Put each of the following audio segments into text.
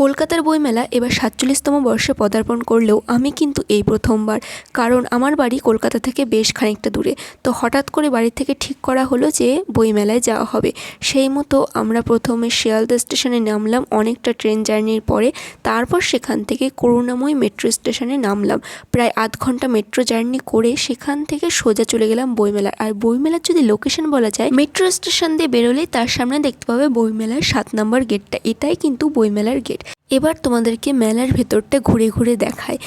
কলকাতার বইমেলা এবার সাতচল্লিশতম বর্ষে পদার্পণ করলেও আমি কিন্তু এই প্রথমবার, কারণ আমার বাড়ি কলকাতা থেকে বেশ খানিকটা দূরে। তো হঠাৎ করে বাড়ি থেকে ঠিক করা হলো যে বইমেলায় যাওয়া হবে। সেই মতো আমরা প্রথমে শিয়ালদা স্টেশনে নামলাম, অনেকটা ট্রেন জার্নির পরে। তারপর সেখান থেকে করুণাময়ী মেট্রো স্টেশনে নামলাম। প্রায় আধ ঘণ্টা মেট্রো জার্নি করে সেখান থেকে সোজা চলে গেলাম বইমেলার আর বইমেলার যদি লোকেশন বলা যায়, মেট্রো স্টেশন দিয়ে বেরোলেই তার সামনে দেখতে পাবে বইমেলার সাত নম্বর গেটটা। এটাই কিন্তু বইমেলার গেট। এবার তোমাদেরকে মেলার ভেতরটা ঘুরে ঘুরে দেখায়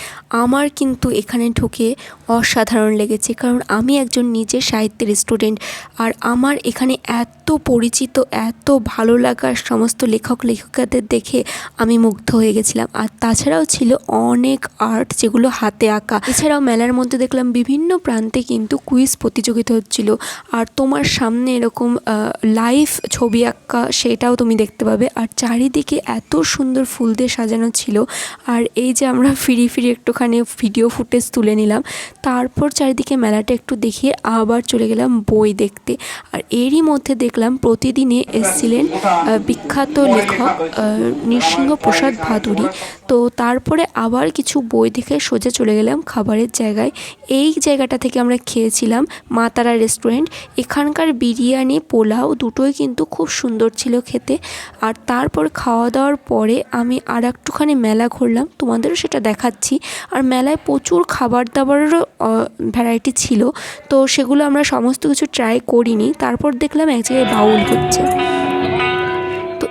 আমার কিন্তু এখানে ঢুকে অসাধারণ লেগেছে, কারণ আমি একজন নিজে সাহিত্যের স্টুডেন্ট আর আমার এখানে এত পরিচিত, এত ভালো লাগার সমস্ত লেখক, লেখিকাদের দেখে আমি মুগ্ধ হয়ে গেছিলাম। আর তাছাড়াও ছিল অনেক আর্ট যেগুলো হাতে আঁকা। এছাড়াও মেলার মধ্যে দেখলাম বিভিন্ন প্রান্তে কিন্তু কুইজ প্রতিযোগিতা হচ্ছিল। আর তোমার সামনে এরকম লাইভ ছবি আঁকা সেটাও তুমি দেখতে পাবে। আর চারিদিকে এত সুন্দর ফুল দিয়ে সাজানো ছিল। আর এই যে আমরা ফিরি ফিরি একটুখানি ভিডিও ফুটেজ তুলে নিলাম, তারপর চারিদিকে মেলাটা একটু দেখিয়ে আবার চলে গেলাম বই দেখতে। আর এরই মধ্যে দেখলাম প্রতিদিনে এসছিলেন বিখ্যাত লেখক নৃসিংহ প্রসাদ ভাদুরী। তো তারপরে আবার কিছু বই দেখে সোজা চলে গেলাম খাবারের জায়গায়। এই জায়গাটা থেকে আমরা খেয়েছিলাম মা তারা রেস্টুরেন্ট। এখানকার বিরিয়ানি, পোলাও দুটোই কিন্তু খুব সুন্দর ছিল খেতে। আর তারপর খাওয়া দাওয়ার পরে আমি আর একটুখানি মেলা ঘুরলাম। তোমাদেরও সেটা দেখাচ্ছি। আর মেলায় প্রচুর খাবার দাবারেরও ভ্যারাইটি ছিল। তো সেগুলো আমরা সমস্ত কিছু ট্রাই করিনি। তারপর দেখলাম এক জায়গায় বাউল হচ্ছে।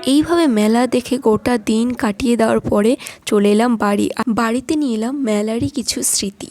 এইভাবে মেলা দেখে গোটা দিন কাটিয়ে দেওয়ার পরে চলে এলাম বাড়ি। বাড়িতে নিয়ে এলাম মেলারই কিছু স্মৃতি।